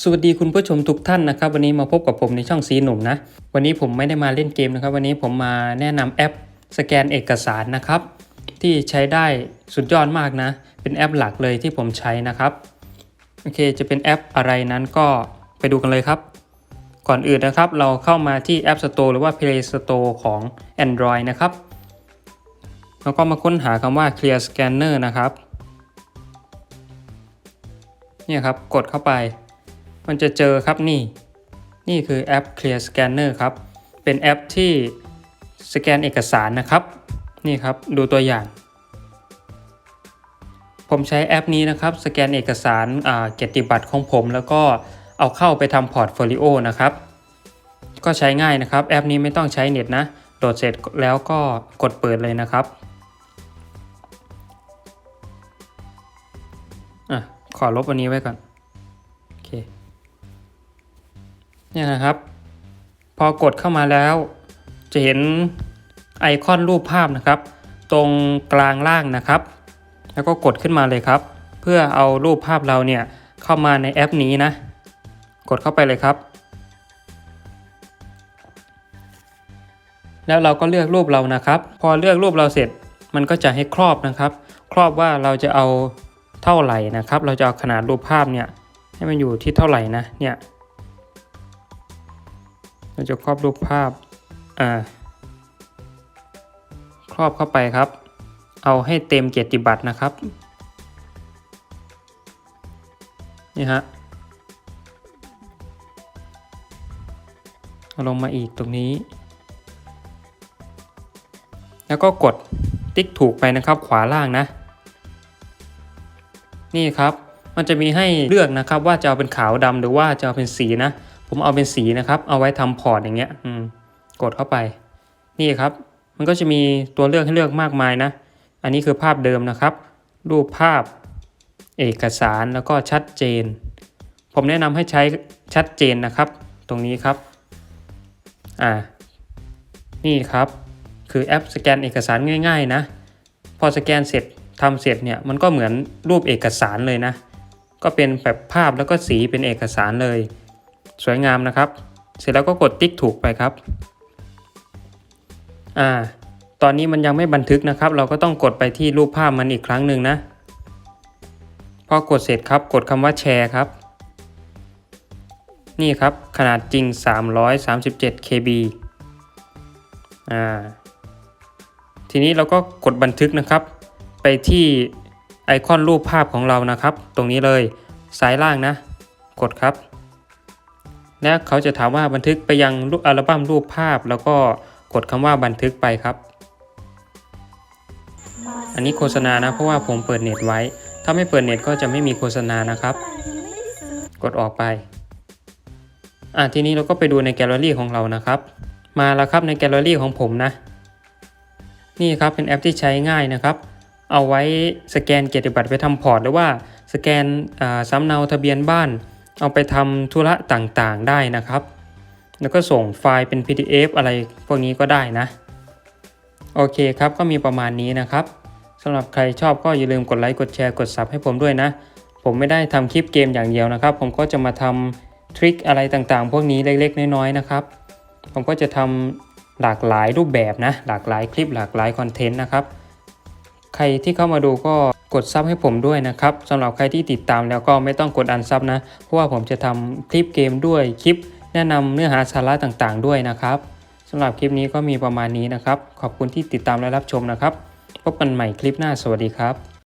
สวัสดีคุณผู้ชมทุกท่านนะครับ วันนี้มาพบกับผมในช่องสีหนุ่มนะ วันนี้ผมไม่ได้มาเล่นเกมนะครับ วันนี้ผมมาแนะนำแอปสแกนเอกสารนะครับ ที่ใช้ได้สุดยอดมากนะ เป็นแอปหลักเลยที่ผมใช้นะครับโอเคจะเป็นแอปอะไรนั้นก็ไปดูกันเลยครับ ก่อนอื่นนะครับ เราเข้ามาที่ App Store หรือว่า Play Store ของ Android นะครับแล้วก็มาค้นหาคำว่า Clear Scanner นะครับเนี่ยครับกดเข้าไป มันจะเจอครับนี่ นี่คือแอป Clear Scanner ครับ เป็นแอปที่สแกนเอกสารนะครับ นี่ครับดูตัวอย่าง ผมใช้แอปนี้นะครับ สแกนเอกสารเกียรติบัตรของผมแล้วก็เอาเข้าไปทำพอร์ตโฟลิโอนะครับ ก็ใช้ง่ายนะครับ แอปนี้ไม่ต้องใช้เน็ตนะ โหลดเสร็จแล้วก็กดเปิดเลยนะครับอะขอลบอันนี้ไว้ก่อน โอเค เนี่ยนะครับ พอกดเข้ามาแล้ว จะเห็นไอคอนรูปภาพนะครับ ตรงกลางล่างนะครับ แล้วก็กดขึ้นมาเลยครับ เพื่อเอารูปภาพเราเนี่ยเข้ามาในแอปนี้นะ กดเข้าไปเลยครับ แล้วเราก็เลือกรูปเรานะครับ พอเลือกรูปเราเสร็จมันก็จะให้ครอบนะครับ ครอบว่าเราจะเอาเท่าไหร่นะครับ เราจะเอาขนาดรูปภาพเนี่ยให้มันอยู่ที่เท่าไหร่นะเนี่ย เราจะครอบรูปภาพ อ่า ครอบเข้าไปครับ เอาให้เต็มเกียรติบัตรนะครับ นี่ฮะเอาลงมาอีกตรงนี้ แล้วก็กดติ๊กถูกไปนะครับ ขวาล่างนะ นี่ครับ มันจะมีให้เลือกนะครับว่าจะเอาเป็นขาวดำหรือว่าจะเอาเป็นสีนะ ผมเอาเป็นสีนะครับ เอาไว้ทำพอร์ตอย่างเงี้ย อืม กดเข้าไป นี่ครับ มันก็จะมีตัวเลือกให้เลือกมากมายนะ อันนี้คือภาพเดิมนะครับ รูปภาพ เอกสารแล้วก็ชัดเจน ผมแนะนำให้ใช้ชัดเจนนะครับ ตรงนี้ครับ อ่า นี่ครับ คือแอปสแกนเอกสารง่าย ๆ นะ พอสแกนเสร็จทำเสร็จเนี่ยมันก็เหมือนรูปเอกสารเลยนะ ก็เป็นแบบภาพแล้วก็สีเป็นเอกสารเลย สวยงามนะครับ เสร็จแล้วก็กดติ๊กถูกไปครับอ่าตอนนี้มันยังไม่บันทึกนะครับ เราก็ต้องกดไปที่รูปภาพมันอีกครั้งหนึ่งนะพอกดเสร็จครับกดคำว่าแชร์ครับ นี่ครับขนาดจริง 337 KB อ่าทีนี้เราก็กดบันทึกนะครับ ไปที่ไอคอนรูปภาพของเรานะครับ ตรงนี้เลยซ้ายล่างนะ กดครับ และเขาจะถามว่าบันทึกไปยังรูปอัลบั้มรูปภาพ แล้วก็กดคำว่าบันทึกไปครับ อันนี้โฆษณานะเพราะว่าผมเปิดเน็ตไว้ ถ้าไม่เปิดเน็ตก็จะไม่มีโฆษณานะครับ กดออกไปอะทีนี้เราก็ไปดูในแกลเลอรี่ของเรานะครับ มาแล้วครับในแกลเลอรี่ของผมนะ นี่ครับเป็นแอปที่ใช้ง่ายนะครับ เอาไว้สแกนเกียรติบัตรไปทำพอร์ตหรือว่าสแกนอ่าสำเนาทะเบียนบ้าน เอาไปทำธุระต่างๆได้นะครับ แล้วก็ส่งไฟล์เป็น PDF อะไรพวกนี้ก็ได้นะ โอเคครับก็มีประมาณนี้นะครับสำหรับใครชอบก็อย่าลืมกดไลค์กดแชร์กด Sub ให้ผมด้วยนะ ผมไม่ได้ทำคลิปเกมอย่างเดียวนะครับ ผมก็จะมาทำทริคอะไรต่างๆ พวกนี้เล็กๆ น้อยๆนะครับ ผมก็จะทำหลากหลายรูปแบบนะ หลากหลายคลิปหลากหลายคอนเทนต์นะครับ ใครที่เข้ามาดูก็กดซับให้ผมด้วยนะครับสำหรับใครที่ติดตามแล้วก็ไม่ต้องกดอันซับนะ เพราะว่าผมจะทำคลิปเกมด้วยคลิป แนะนำเนื้อหาสาระต่างๆ ด้วยนะครับสำหรับคลิปนี้ก็มีประมาณนี้นะครับ ขอบคุณที่ติดตามและรับชมนะครับ พบกันใหม่คลิปหน้าสวัสดีครับ